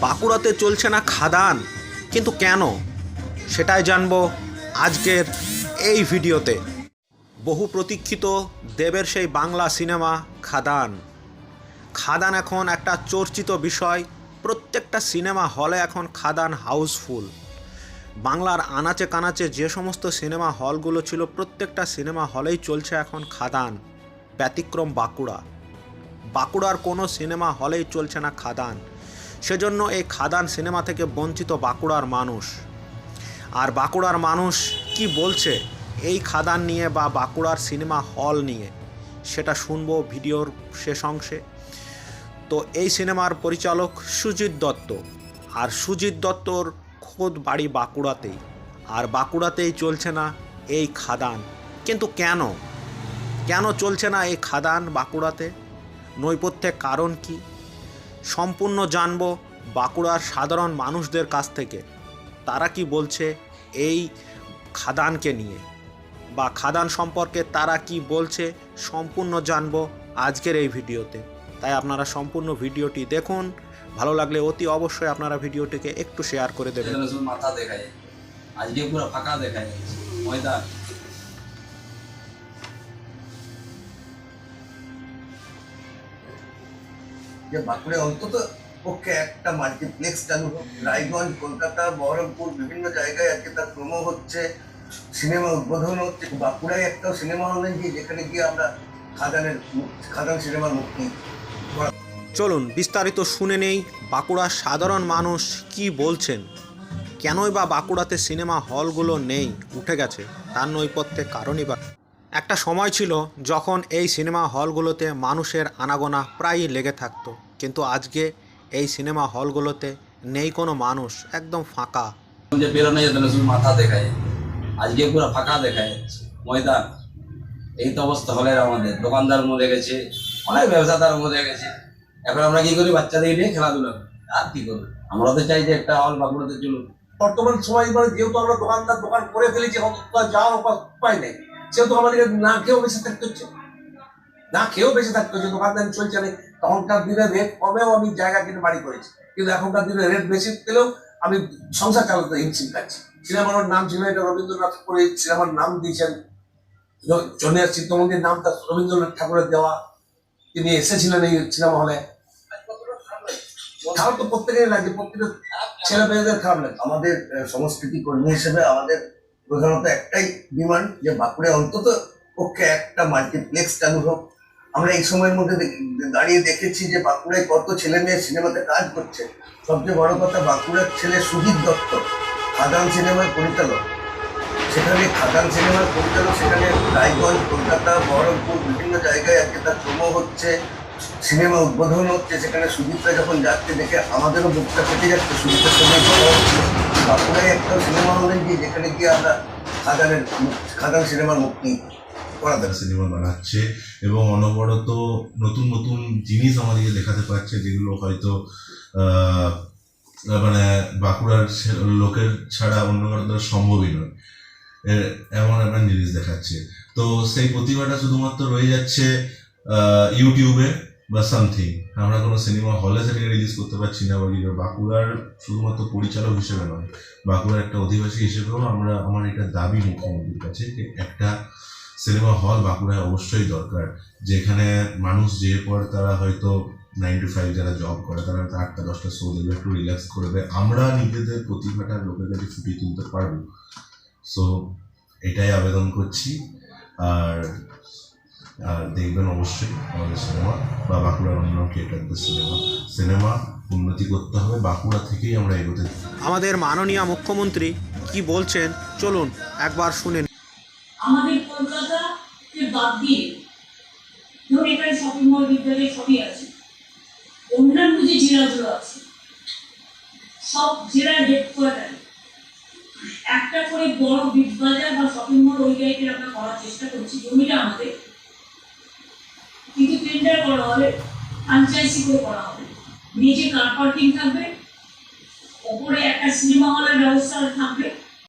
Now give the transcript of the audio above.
বাঁকুড়াতে চলছে না খাদান। কিন্তু কেন? সেটাই জানব আজকের এই ভিডিওতে। বহু প্রতীক্ষিত দেবের সেই বাংলা সিনেমা খাদান। খাদান এখন একটা চর্চিত বিষয়। প্রত্যেকটা সিনেমা হলে এখন খাদান হাউসফুল। বাংলার আনাচে কানাচে যে সমস্ত সিনেমা হলগুলো ছিল, প্রত্যেকটা সিনেমা হলেই চলছে এখন খাদান। ব্যতিক্রম বাঁকুড়া। বাঁকুড়ার কোনো সিনেমা হলেই চলছে না খাদান। সেজন্য এই খাদান সিনেমা থেকে বঞ্চিত বাঁকুড়ার মানুষ। আর বাঁকুড়ার মানুষ কি বলছে? এই খাদান নিয়ে বা বাঁকুড়ার সিনেমা হল নিয়ে সেটা শুনব ভিডিওর শেষ অংশে। তো এই সিনেমার পরিচালক সুজিত দত্ত। আর সুজিত দত্তর খোদ বাড়ি বাঁকুড়াতেই। আর বাঁকুড়াতেই চলছে না এই খাদান। কিন্তু কেন? কেন চলছে না এই খাদান বাঁকুড়াতে? নৈপথ্যের কারণ কি? সম্পূর্ণ জানব বাঁকুড়ার সাধারণ মানুষদের কাছ থেকে। তারা কি বলছে এই খাদানকে নিয়ে? বা খাদান সম্পর্কে তারা কি বলছে সম্পূর্ণ জানব আজকের এই ভিডিওতে। তাই আপনারা সম্পূর্ণ ভিডিওটি দেখুন। ভালো লাগলে অতি অবশ্যই আপনারা ভিডিওটিকে একটু শেয়ার করে দেবেন। মাথা দেখা যায় আজকে পুরো ফাঁকা দেখা যাচ্ছে ময়দান। যে বাঁকুড়ে অন্তত পক্ষে একটা মাল্টিপ্লেক্স চালু হোক। রায়গঞ্জ, কলকাতা, বহরমপুর বিভিন্ন জায়গায় আজকে তার প্রোমো হচ্ছে, সিনেমা উদ্বোধন হচ্ছে। বাঁকুড়ায় একটাও সিনেমা হল নেই যেখানে গিয়ে আমরা খাদানের খাদান সিনেমার মুক্তি চলুন, বিস্তারিত শুনে নেই বাঁকুড়ার সাধারণ মানুষ কি বলছেন। কেনই বা বাঁকুড়াতে সিনেমা হলগুলো নেই, উঠে গেছে। তার নৈপথ্যে কারণই বা একটা সময় ছিল যখন এই সিনেমা হলগুলোতে মানুষের আনাগোনা প্রায়ই লেগে থাকতো। কিন্তু আজকে এই সিনেমা হলগুলোতে নেই কোনো মানুষ, একদম ফাঁকা। যে মাথা দেখা যায় আজকে পুরো ফাঁকা দেখা যাচ্ছে। ময়দান। এই তো অবস্থা হলের আমাদের। দোকানদার মরে গেছে, অনেক ব্যবসাদার মরে গেছে। এখন আমরা কি করি? বাচ্চাদের নিয়ে খেলাধুলা আর কি করব? আমরা তো চাই যে একটা হল বাঁকুড়াতে চলুন বর্তমান সময় যেহেতু আমরা দোকানদার দোকান করে ফেলেছি উপায়- উপায় নেই। সেহেতু আমাদেরকে না খেয়েও বেঁচে থাকতে হচ্ছে। না খেয়েও বেঁচে থাকতে হচ্ছে। দোকানদারি চলছে না তখনকার দিনে রেট কমেও আমি জায়গা কিনে বাড়ি করেছি। কিন্তু এখনকার দিনে রেট বেশি পেলেও আমি সংসার চালাতে হিমশিম খাচ্ছি। সিনেমার নাম ছিল এটা রবীন্দ্রনাথ করে সিনেমার নাম দিয়েছেন জনের চিত্তমন্দির নামটা রবীন্দ্রনাথ ঠাকুরের দেওয়া। তিনি এসেছিলেন এই সিনেমা হলে। খারাপ তো প্রত্যেকেরই লাগে প্রত্যেকের ছেলে মেয়েদের খারাপ লাগে আমাদের সংস্কৃতি কর্মী হিসেবে আমাদের প্রধানত একটাই ডিমান্ড যে বাঁকুড়ে অন্তত পক্ষে একটা মাল্টিপ্লেক্স চালু হোক। আমরা এই সময়ের মধ্যে দাঁড়িয়ে দেখেছি যে বাঁকুড়ায় কত ছেলে মেয়ে সিনেমাতে কাজ করছে। সবচেয়ে বড় কথা বাঁকুড়ার ছেলে সুজিত দত্ত, খাদান সিনেমার পরিচালক। সেখানে খাদান সিনেমার পরিচালক, সেখানে রায়গঞ্জ, কলকাতা, বহরমপুর বিভিন্ন জায়গায় আজকে তার প্রোমো হচ্ছে, সিনেমা উদ্বোধন হচ্ছে। সেখানে সুজিতরা যখন যাচ্ছে দেখে আমাদেরও বুকটা ফেটে যাচ্ছে। সুজিতের হচ্ছে। বাঁকুড়ায় একটা সিনেমা হলে নেই যে যেখানে গিয়ে আমরা খাদানের খাদান সিনেমার মুক্তি করাতে তারা সিনেমা বানাচ্ছে এবং অনবরত নতুন নতুন জিনিস আমাদেরকে দেখাতে পারছে, যেগুলো হয়তো মানে বাঁকুড়ার লোকের ছাড়া অন্য কারও সম্ভবই নয়। এমন এমন জিনিস দেখাচ্ছে। তো সেই প্রতিভাটা শুধুমাত্র রয়ে যাচ্ছে ইউটিউবে বা সামথিং আমরা কোনো সিনেমা হলে সেটাকে রিলিজ করতে পারছি না, বা বাঁকুড়ার শুধুমাত্র পরিচালক হিসেবে নয়, বাঁকুড়ার একটা অধিবাসী হিসেবেও আমরা, আমার এটা দাবি মুখ্যমন্ত্রীর কাছে যে একটা সিনেমা হল বাঁকুড়ায় অবশ্যই দরকার, যেখানে মানুষ যে পর তারা হয়তো নাইন টু ফাইভ যারা জব করে, তারা আটটা, দশটা শো দেবে, একটু রিল্যাক্স করবে আমরা নিজেদের প্রতিভাটা লোকের কাছে ফুটিয়ে তুলতে পারব। সো এটাই আবেদন করছি। আর আর দেখবেন অবশ্যই আমাদের সিনেমা বা বাঁকুড়ার অন্য ক্রিয়েটারদের সিনেমা। সিনেমা উন্নতি করতে হবে বাঁকুড়া থেকেই আমরা এগোতে আমাদের মাননীয় মুখ্যমন্ত্রী কি বলছেন? চলুন একবার শুনে নিই। আমাদের কলকাতাকে বাদ দিয়ে ধরুন এখানে শপিং মল বিদ্যালয় সবই আছে। অন্যান্য যে জেলাগুলো আছে সব জেলার হেডকোয়ার্টার একটা করে বড় বিগ বাজার বা শপিং মল ওই টাইপের আমরা করার চেষ্টা করছি। জমিটা আমাদের করা হবে ফ্রাঞ্চাইজি করে করা হবে। নিচে কার পার্কিং থাকবে, ওপরে একটা সিনেমা হলের ব্যবস্থা থাকবে।